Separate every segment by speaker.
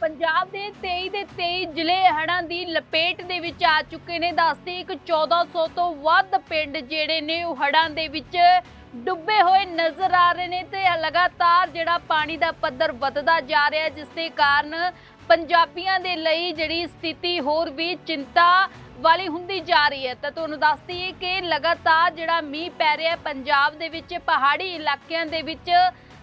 Speaker 1: ਪੰਜਾਬ ਦੇ 23 ਦੇ 23 ਜ਼ਿਲ੍ਹੇ ਹੜ੍ਹਾਂ ਦੀ ਲਪੇਟ ਦੇ ਵਿੱਚ ਆ ਚੁੱਕੇ ਨੇ। ਦੱਸਦੇ ਇੱਕ 1400 ਤੋਂ ਵੱਧ ਪਿੰਡ ਜਿਹੜੇ ਨੇ, ਉਹ ਹੜ੍ਹਾਂ ਦੇ ਵਿੱਚ ਡੁੱਬੇ ਹੋਏ ਨਜ਼ਰ ਆ ਰਹੇ ਨੇ ਤੇ ਲਗਾਤਾਰ ਜਿਹੜਾ ਪਾਣੀ ਦਾ ਪੱਧਰ ਵੱਧਦਾ ਜਾ ਰਿਹਾ ਹੈ, ਜਿਸ ਦੇ ਕਾਰਨ ਪੰਜਾਬੀਆਂ ਦੇ ਲਈ ਜਿਹੜੀ ਸਥਿਤੀ ਹੋਰ ਵੀ ਚਿੰਤਾ ਵਾਲੀ ਹੁੰਦੀ ਜਾ ਰਹੀ ਹੈ। ਤਾਂ ਤੁਹਾਨੂੰ ਦੱਸ ਦਈਏ ਕਿ ਲਗਾਤਾਰ ਜਿਹੜਾ ਮੀਂਹ ਪੈ ਰਿਹਾ ਪੰਜਾਬ ਦੇ ਵਿੱਚ ਪਹਾੜੀ ਇਲਾਕਿਆਂ ਦੇ ਵਿੱਚ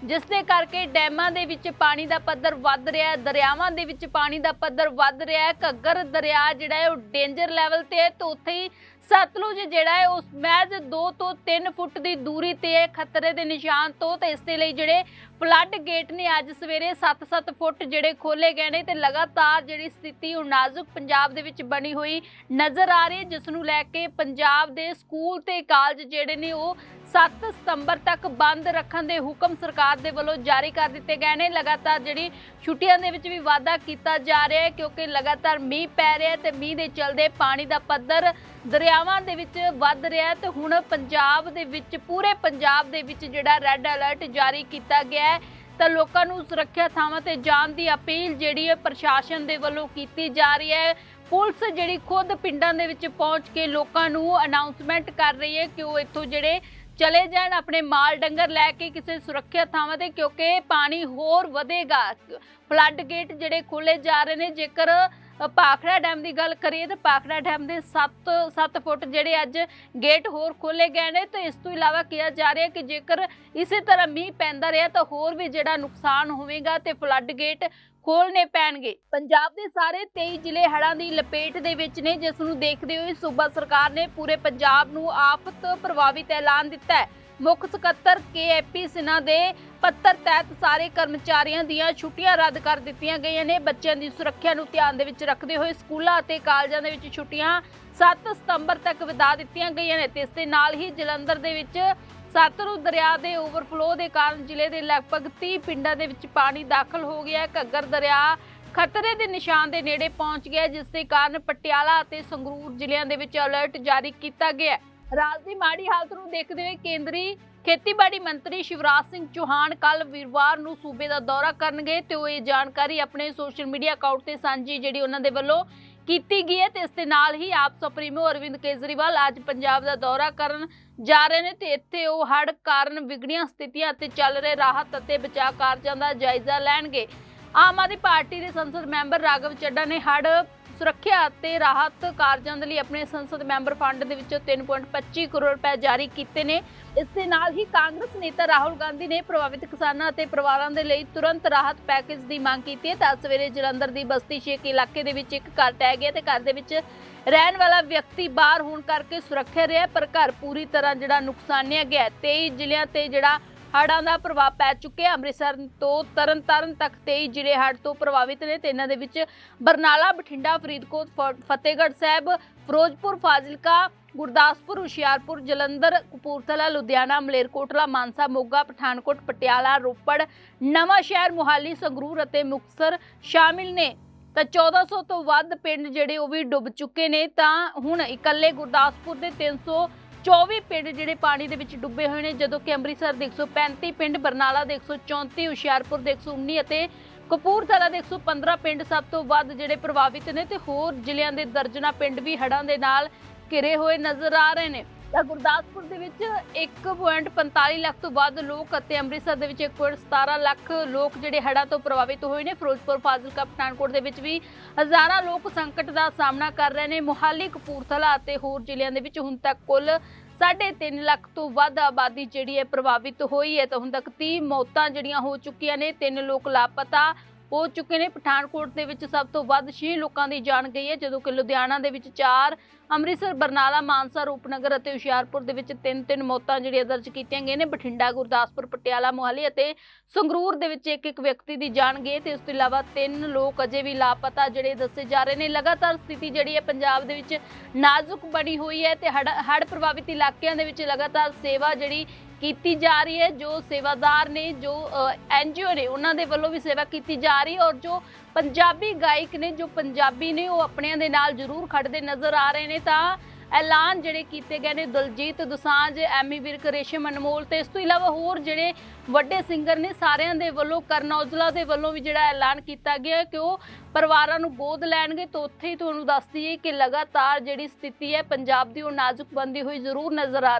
Speaker 1: ਜਿਸ ਦੇ ਕਰਕੇ ਡੈਮਾਂ ਦੇ ਵਿੱਚ ਪਾਣੀ ਦਾ ਪੱਧਰ ਵੱਧ ਰਿਹਾ ਹੈ, ਦਰਿਆਵਾਂ ਦੇ ਵਿੱਚ ਪਾਣੀ ਦਾ ਪੱਧਰ ਵੱਧ ਰਿਹਾ ਹੈ। ਘੱਗਰ ਦਰਿਆ ਜਿਹੜਾ ਹੈ, ਉਹ ਡੇਂਜਰ ਲੈਵਲ ਤੇ ਹੈ ਤੇ ਉੱਥੇ ਹੀ ਸਤਲੁਜ ਜਿਹੜਾ ਹੈ, ਉਸ ਮਹਿਜ਼ 2 ਤੋਂ 3 ਫੁੱਟ ਦੀ ਦੂਰੀ ਤੇ ਹੈ ਖਤਰੇ ਦੇ ਨਿਸ਼ਾਨ ਤੋਂ ਤੇ ਇਸ ਦੇ ਲਈ ਜਿਹੜੇ ਫਲੱਡ ਗੇਟ ਨੇ ਅੱਜ ਸਵੇਰੇ 7-7 ਫੁੱਟ ਜਿਹੜੇ ਖੋਲੇ ਗਏ ਨੇ ਤੇ ਲਗਾਤਾਰ ਜਿਹੜੀ ਸਥਿਤੀ ਉਹ ਨਾਜ਼ੁਕ ਪੰਜਾਬ ਦੇ ਵਿੱਚ ਬਣੀ ਹੋਈ ਨਜ਼ਰ ਆ ਰਹੀ ਹੈ, ਜਿਸ ਨੂੰ ਲੈ ਕੇ ਪੰਜਾਬ ਦੇ ਸਕੂਲ ਤੇ ਕਾਲਜ ਜਿਹੜੇ ਨੇ ਉਹ 7 ਸਤੰਬਰ ਤੱਕ ਬੰਦ ਰੱਖਣ ਦੇ ਹੁਕਮ ਸਰਕਾਰ ਦੇ ਵੱਲੋਂ ਜਾਰੀ ਕਰ ਦਿੱਤੇ ਗਏ ਨੇ। ਲਗਾਤਾਰ ਜਿਹੜੀ ਛੁੱਟੀਆਂ ਦੇ ਵਿੱਚ ਵੀ ਵਾਧਾ ਕੀਤਾ ਜਾ ਰਿਹਾ ਹੈ, ਕਿਉਂਕਿ ਲਗਾਤਾਰ ਮੀਂਹ ਪੈ ਰਿਹਾ ਹੈ ਤੇ ਮੀਂਹ ਦੇ ਚਲਦੇ ਪਾਣੀ ਦਾ ਪੱਧਰ ਦਰਿਆਵਾਂ ਦੇ ਵਿੱਚ ਵੱਧ ਰਿਹਾ ਹੈ ਤੇ ਹੁਣ ਪੰਜਾਬ ਦੇ ਵਿੱਚ, ਪੂਰੇ ਪੰਜਾਬ ਦੇ ਵਿੱਚ ਜਿਹੜਾ ਰੈੱਡ ਅਲਰਟ ਜਾਰੀ ਕੀਤਾ ਗਿਆ ਹੈ, ਤਾਂ ਲੋਕਾਂ ਨੂੰ ਸੁਰੱਖਿਆ ਥਾਵਾਂ ਤੇ ਜਾਣ ਦੀ ਅਪੀਲ ਜਿਹੜੀ ਹੈ ਪ੍ਰਸ਼ਾਸਨ ਦੇ ਵੱਲੋਂ ਕੀਤੀ ਜਾ ਰਹੀ ਹੈ। ਪੁਲਿਸ ਜਿਹੜੀ ਖੁਦ ਪਿੰਡਾਂ ਦੇ ਵਿੱਚ ਪਹੁੰਚ ਕੇ ਲੋਕਾਂ ਨੂੰ ਅਨਾਉਂਸਮੈਂਟ ਕਰ ਰਹੀ ਹੈ ਕਿ ਉਹ ਇੱਥੋਂ ਜਿਹੜੇ ਚਲੇ ਜਾਣ, ਆਪਣੇ ਮਾਲ ਡੰਗਰ ਲੈ ਕੇ ਕਿਸੇ ਸੁਰੱਖਿਆ ਥਾਵਾਂ ਤੇ, ਕਿਉਂਕਿ ਪਾਣੀ ਹੋਰ ਵਧੇਗਾ। ਫਲੱਡ ਗੇਟ ਜਿਹੜੇ ਖੋਲੇ ਜਾ ਰਹੇ ਨੇ, ਜੇਕਰ ਅ, ਭਾਖੜਾ ਡੈਮ ਦੀ ਗੱਲ ਕਰੀਏ ਤਾਂ ਭਾਖੜਾ ਡੈਮ ਦੇ 7 7 ਫੁੱਟ ਜਿਹੜੇ ਅੱਜ ਗੇਟ ਹੋਰ ਖੋਲੇ ਗਏ ਨੇ ਤੇ ਇਸ ਤੋਂ ਇਲਾਵਾ ਕਿਹਾ ਜਾ ਰਿਹਾ ਕਿ ਜੇਕਰ ਇਸੇ ਤਰ੍ਹਾਂ ਮੀਂਹ ਪੈਂਦਾ ਰਿਹਾ ਤਾਂ ਹੋਰ ਵੀ ਜਿਹੜਾ ਨੁਕਸਾਨ ਹੋਵੇਗਾ ਤੇ ਫਲੱਡ ਗੇਟ ਖੋਲਨੇ ਪੈਣਗੇ। ਪੰਜਾਬ ਦੇ ਸਾਰੇ 23 ਜ਼ਿਲ੍ਹੇ ਹੜ੍ਹਾਂ ਦੀ ਲਪੇਟ ਦੇ ਵਿੱਚ ਨੇ ਜਿਸ ਨੂੰ ਦੇਖਦੇ ਹੋਏ ਸੂਬਾ ਸਰਕਾਰ ਨੇ ਪੂਰੇ ਪੰਜਾਬ ਨੂੰ ਆਫਤ ਪ੍ਰਭਾਵਿਤ ਐਲਾਨ ਦਿੱਤਾ ਹੈ। ਮੁੱਖ ਸਕੱਤਰ ਕੇਐਪੀ ਸਿਨਹਾ ਦੇ ਪੱਤਰ ਤਹਿਤ ਸਾਰੇ ਕਰਮਚਾਰੀਆਂ ਦੀਆਂ ਛੁੱਟੀਆਂ ਰੱਦ ਕਰ ਦਿੱਤੀਆਂ ਗਈਆਂ ਨੇ। ਬੱਚਿਆਂ ਦੀ ਸੁਰੱਖਿਆ ਨੂੰ ਧਿਆਨ ਦੇ ਵਿੱਚ ਰੱਖਦੇ ਹੋਏ ਸਕੂਲਾਂ ਅਤੇ ਕਾਲਜਾਂ ਦੇ ਵਿੱਚ ਛੁੱਟੀਆਂ 7 ਸਤੰਬਰ ਤੱਕ ਵਧਾ ਦਿੱਤੀਆਂ ਗਈਆਂ ਨੇ। ਤੇ ਇਸ ਦੇ ਨਾਲ ਹੀ ਜਲੰਧਰ ਦੇ ਵਿੱਚ ਸਤਲੁਜ ਦਰਿਆ ਦੇ ਓਵਰਫਲੋ ਦੇ ਕਾਰਨ ਜ਼ਿਲ੍ਹੇ ਦੇ ਲਗਭਗ 30 ਪਿੰਡਾਂ ਦੇ ਵਿੱਚ ਪਾਣੀ ਦਾਖਲ ਹੋ ਗਿਆ। ਘੱਗਰ ਦਰਿਆ ਖਤਰੇ ਦੇ ਨਿਸ਼ਾਨ ਦੇ ਨੇੜੇ ਪਹੁੰਚ ਗਿਆ, ਜਿਸ ਦੇ ਕਾਰਨ ਪਟਿਆਲਾ ਅਤੇ ਸੰਗਰੂਰ ਜ਼ਿਲ੍ਹਿਆਂ ਦੇ ਵਿੱਚ ਅਲਰਟ ਜਾਰੀ ਕੀਤਾ ਗਿਆ ਹੈ। ਰਾਜ ਦੀ ਮਾੜੀ ਹਾਲਤ ਨੂੰ ਦੇਖਦੇ ਹੋਏ ਕੇਂਦਰੀ ਖੇਤੀਬਾੜੀ ਮੰਤਰੀ ਸ਼ਿਵਰਾਜ ਸਿੰਘ ਚੌਹਾਨ ਕੱਲ ਵੀਰਵਾਰ ਨੂੰ ਸੂਬੇ ਦਾ ਦੌਰਾ ਕਰਨਗੇ ਤੇ ਉਹ ਇਹ ਜਾਣਕਾਰੀ ਆਪਣੇ ਸੋਸ਼ਲ ਮੀਡੀਆ ਅਕਾਊਂਟ ਤੇ ਸਾਂਝੀ ਜਿਹੜੀ ਉਹਨਾਂ ਦੇ ਵੱਲੋਂ ਕੀਤੀ ਗਈ ਹੈ ਤੇ ਇਸ ਦੇ ਨਾਲ ਹੀ ਆਪ ਸੁਪਰੀਮੋ ਅਰਵਿੰਦ ਕੇਜਰੀਵਾਲ ਅੱਜ ਪੰਜਾਬ ਦਾ ਦੌਰਾ ਕਰਨ ਜਾ ਰਹੇ ਨੇ ਤੇ ਇੱਥੇ ਉਹ ਹੜ ਕਾਰਨ ਵਿਗੜੀਆਂ ਸਥਿਤੀਆਂ ਤੇ ਚੱਲ ਰਹੇ ਰਾਹਤ ਅਤੇ ਬਚਾਅ ਕਾਰਜਾਂ ਦਾ ਜਾਇਜ਼ਾ ਲੈਣਗੇ। ਆਮ ਆਦਮੀ ਪਾਰਟੀ ਦੇ ਸੰਸਦ ਮੈਂਬਰ ਰਾਘਵ ਚੱਡਾ ਨੇ ਹੜ੍ਹ ਸੁਰੱਖਿਆ ਅਤੇ ਰਾਹਤ ਕਾਰਜਾਂ ਦੇ ਲਈ ਆਪਣੇ ਸੰਸਦ ਮੈਂਬਰ ਫੰਡ ਦੇ ਵਿੱਚੋਂ 3.25 ਕਰੋੜ ਰੁਪਏ ਜਾਰੀ ਕੀਤੇ ਨੇ ਇਸ ਦੇ ਨਾਲ ਹੀ ਕਾਂਗਰਸ ਨੇਤਾ ਰਾਹੁਲ ਗਾਂਧੀ ਨੇ ਪ੍ਰਭਾਵਿਤ ਕਿਸਾਨਾਂ ਅਤੇ ਪਰਿਵਾਰਾਂ ਦੇ ਲਈ ਤੁਰੰਤ ਰਾਹਤ ਪੈਕੇਜ ਦੀ ਮੰਗ ਕੀਤੀ ਹੈ ਤਾਂ ਸਵੇਰੇ ਜਲੰਧਰ ਦੀ ਬਸਤੀ ਸ਼ੇਖ ਇਲਾਕੇ ਦੇ ਵਿੱਚ ਇੱਕ ਘਰ ਟਹਿ ਗਿਆ ਤੇ ਘਰ ਦੇ ਵਿੱਚ ਰਹਿਣ ਵਾਲਾ ਵਿਅਕਤੀ ਬਾਹਰ ਹੋਣ ਕਰਕੇ ਸੁਰੱਖਿਆ ਰਿਹਾ ਪਰ ਘਰ ਪੂਰੀ ਤਰ੍ਹਾਂ ਜਿਹੜਾ ਨੁਕਸਾਨਿਆ ਗਿਆ ਹੈ। 23 ਜ਼ਿਲ੍ਹਿਆਂ ਤੇ ਜਿਹੜਾ ਹੜ੍ਹਾਂ ਦਾ ਪ੍ਰਭਾਵ ਪੈ ਚੁੱਕਿਆ ਅੰਮ੍ਰਿਤਸਰ ਤੋਂ ਤਰਨਤਾਰਨ ਤੱਕ 23 ਜ਼ਿਲ੍ਹੇ ਹੜ੍ਹ ਤੋਂ ਪ੍ਰਭਾਵਿਤ ਨੇ ਤੇ ਇਹਨਾਂ ਦੇ ਵਿੱਚ ਬਰਨਾਲਾ, ਬਠਿੰਡਾ, ਫਰੀਦਕੋਟ, ਫ- ਫਤਿਹਗੜ੍ਹ ਸਾਹਿਬ, ਫਿਰੋਜ਼ਪੁਰ, ਫਾਜ਼ਿਲਕਾ, ਗੁਰਦਾਸਪੁਰ, ਹੁਸ਼ਿਆਰਪੁਰ, ਜਲੰਧਰ, ਕਪੂਰਥਲਾ, ਲੁਧਿਆਣਾ, ਮਲੇਰਕੋਟਲਾ, ਮਾਨਸਾ, ਮੋਗਾ, ਪਠਾਨਕੋਟ, ਪਟਿਆਲਾ, ਰੋਪੜ, ਨਵਾਂ ਸ਼ਹਿਰ, ਮੁਹਾਲੀ, ਸੰਗਰੂਰ ਅਤੇ ਮੁਕਤਸਰ ਸ਼ਾਮਿਲ ਨੇ। ਤਾਂ 1400 ਤੋਂ ਵੱਧ ਪਿੰਡ ਜਿਹੜੇ ਉਹ ਵੀ ਡੁੱਬ ਚੁੱਕੇ ਨੇ। ਤਾਂ ਹੁਣ ਇਕੱਲੇ ਗੁਰਦਾਸਪੁਰ ਦੇ 324 ਪਿੰਡ ਜਿਹੜੇ ਪਾਣੀ ਦੇ ਵਿੱਚ ਡੁੱਬੇ ਹੋਏ ਨੇ, ਜਦੋਂ ਕਿ ਅੰਮ੍ਰਿਤਸਰ ਦੇ 135 ਪਿੰਡ, ਬਰਨਾਲਾ ਦੇ 134 ਹੁਸ਼ਿਆਰਪੁਰ ਦੇ 119 ਅਤੇ ਕਪੂਰਥਲਾ ਦੇ 115 ਪਿੰਡ ਸਭ ਤੋਂ ਵੱਧ ਜਿਹੜੇ ਪ੍ਰਭਾਵਿਤ ਨੇ ਤੇ ਹੋਰ ਜ਼ਿਲ੍ਹਿਆਂ ਦੇ ਦਰਜਨਾ ਪਿੰਡ ਵੀ ਹੜ੍ਹਾਂ ਦੇ ਨਾਲ ਘਿਰੇ ਹੋਏ ਨਜ਼ਰ ਆ ਰਹੇ ਨੇ। ਤਾਂ ਗੁਰਦਾਸਪੁਰ ਦੇ ਵਿੱਚ 1.45 ਲੱਖ ਤੋਂ ਵੱਧ ਲੋਕ ਅਤੇ ਅੰਮ੍ਰਿਤਸਰ ਦੇ ਵਿੱਚ 1.17 ਲੱਖ ਲੋਕ ਜਿਹੜੇ ਹੜ੍ਹਾਂ ਤੋਂ ਪ੍ਰਭਾਵਿਤ ਹੋਏ ਨੇ। ਫਿਰੋਜ਼ਪੁਰ, ਫਾਜ਼ਿਲਕਾ, ਪਠਾਨਕੋਟ ਦੇ ਵਿੱਚ ਵੀ ਹਜ਼ਾਰਾਂ ਲੋਕ ਸੰਕਟ ਦਾ ਸਾਹਮਣਾ ਕਰ ਰਹੇ ਨੇ। ਮੁਹਾਲੀ, ਕਪੂਰਥਲਾ ਅਤੇ ਹੋਰ ਜ਼ਿਲ੍ਹਿਆਂ ਦੇ ਵਿੱਚ ਹੁਣ ਤੱਕ ਕੁੱਲ 3.5 ਲੱਖ ਤੋਂ ਵੱਧ ਆਬਾਦੀ ਜਿਹੜੀ ਹੈ ਪ੍ਰਭਾਵਿਤ ਹੋਈ ਹੈ। ਤਾਂ ਹੁਣ ਤੱਕ 30 ਮੌਤਾਂ ਜਿਹੜੀਆਂ ਹੋ ਚੁੱਕੀਆਂ ਨੇ, ਤਿੰਨ ਲੋਕ ਲਾਪਤਾ ਹੋ ਚੁੱਕੇ ਨੇ। ਪਠਾਨਕੋਟ ਦੇ ਵਿੱਚ ਸਭ ਤੋਂ ਵੱਧ 6 ਲੋਕਾਂ ਦੀ ਜਾਨ ਗਈ ਹੈ, ਜਦੋਂ ਕਿ ਲੁਧਿਆਣਾ ਦੇ ਵਿੱਚ 4 ਅੰਮ੍ਰਿਤਸਰ, ਬਰਨਾਲਾ, ਮਾਨਸਾ, ਰੂਪਨਗਰ ਅਤੇ ਹੁਸ਼ਿਆਰਪੁਰ ਦੇ ਵਿੱਚ ਤਿੰਨ ਤਿੰਨ ਮੌਤਾਂ ਜਿਹੜੀਆਂ ਦਰਜ ਕੀਤੀਆਂ ਗਈਆਂ ਨੇ। ਬਠਿੰਡਾ, ਗੁਰਦਾਸਪੁਰ, ਪਟਿਆਲਾ, ਮੋਹਾਲੀ ਅਤੇ ਸੰਗਰੂਰ ਦੇ ਵਿੱਚ ਇੱਕ ਇੱਕ ਵਿਅਕਤੀ ਦੀ ਜਾਨ ਗਈ ਹੈ ਤੇ ਇਸ ਤੋਂ ਇਲਾਵਾ ਤਿੰਨ ਲੋਕ ਅਜੇ ਵੀ ਲਾਪਤਾ ਜਿਹੜੇ ਦੱਸੇ ਜਾ ਰਹੇ ਨੇ। ਲਗਾਤਾਰ ਸਥਿਤੀ ਜਿਹੜੀ ਹੈ ਪੰਜਾਬ ਦੇ ਵਿੱਚ ਨਾਜ਼ੁਕ ਬਣੀ ਹੋਈ ਹੈ ਤੇ ਹੜ੍ਹ ਪ੍ਰਭਾਵਿਤ ਇਲਾਕਿਆਂ ਦੇ ਵਿੱਚ ਲਗਾਤਾਰ ਸੇਵਾ ਜਿਹੜੀ ਕੀਤੀ ਜਾ ਰਹੀ ਹੈ, ਜੋ ਸੇਵਾਦਾਰ ਨੇ, ਜੋ ਐਨਜੀਓ ਨੇ, ਉਹਨਾਂ ਦੇ ਵੱਲੋਂ ਵੀ ਸੇਵਾ ਕੀਤੀ ਜਾ ਰਹੀ ਹੈ ਔਰ ਜੋ ਪੰਜਾਬੀ ਗਾਇਕ ਨੇ, ਜੋ ਪੰਜਾਬੀ ਨੇ, ਉਹ ਆਪਣਿਆਂ ਦੇ ਨਾਲ ਜ਼ਰੂਰ ਖੜਦੇ ਨਜ਼ਰ ਆ ਰਹੇ ਨੇ ਤਾਂ ਐਲਾਨ ਜਿਹੜੇ ਕੀਤੇ ਗਏ ਨੇ ਦਲਜੀਤ ਦੁਸਾਂਝ, ਐਮੀ ਵਿਰਕ, ਰੇਸ਼ਮ ਅਨਮੋਲ ਤੇ ਇਸ ਤੋਂ ਇਲਾਵਾ ਹੋਰ ਜਿਹੜੇ ਵੱਡੇ ਸਿੰਗਰ ਨੇ, ਸਾਰਿਆਂ ਦੇ ਵੱਲੋਂ, ਕਰਨ ਔਜਲਾ ਦੇ ਵੱਲੋਂ ਵੀ ਜਿਹੜਾ ਐਲਾਨ ਕੀਤਾ ਗਿਆ ਕਿ ਉਹ ਪਰਿਵਾਰਾਂ ਨੂੰ ਗੋਦ ਲੈਣਗੇ ਤਾਂ ਉੱਥੇ ਹੀ ਤੁਹਾਨੂੰ ਦੱਸ ਦਈਏ ਕਿ ਲਗਾਤਾਰ ਜਿਹੜੀ ਸਥਿਤੀ ਹੈ, ਪੰਜਾਬ ਦੀ ਉਹ ਨਾਜ਼ੁਕ ਬੰਦੀ ਹੋਈ ਜ਼ਰੂਰ ਨਜ਼ਰ ਆ ਰਹੀ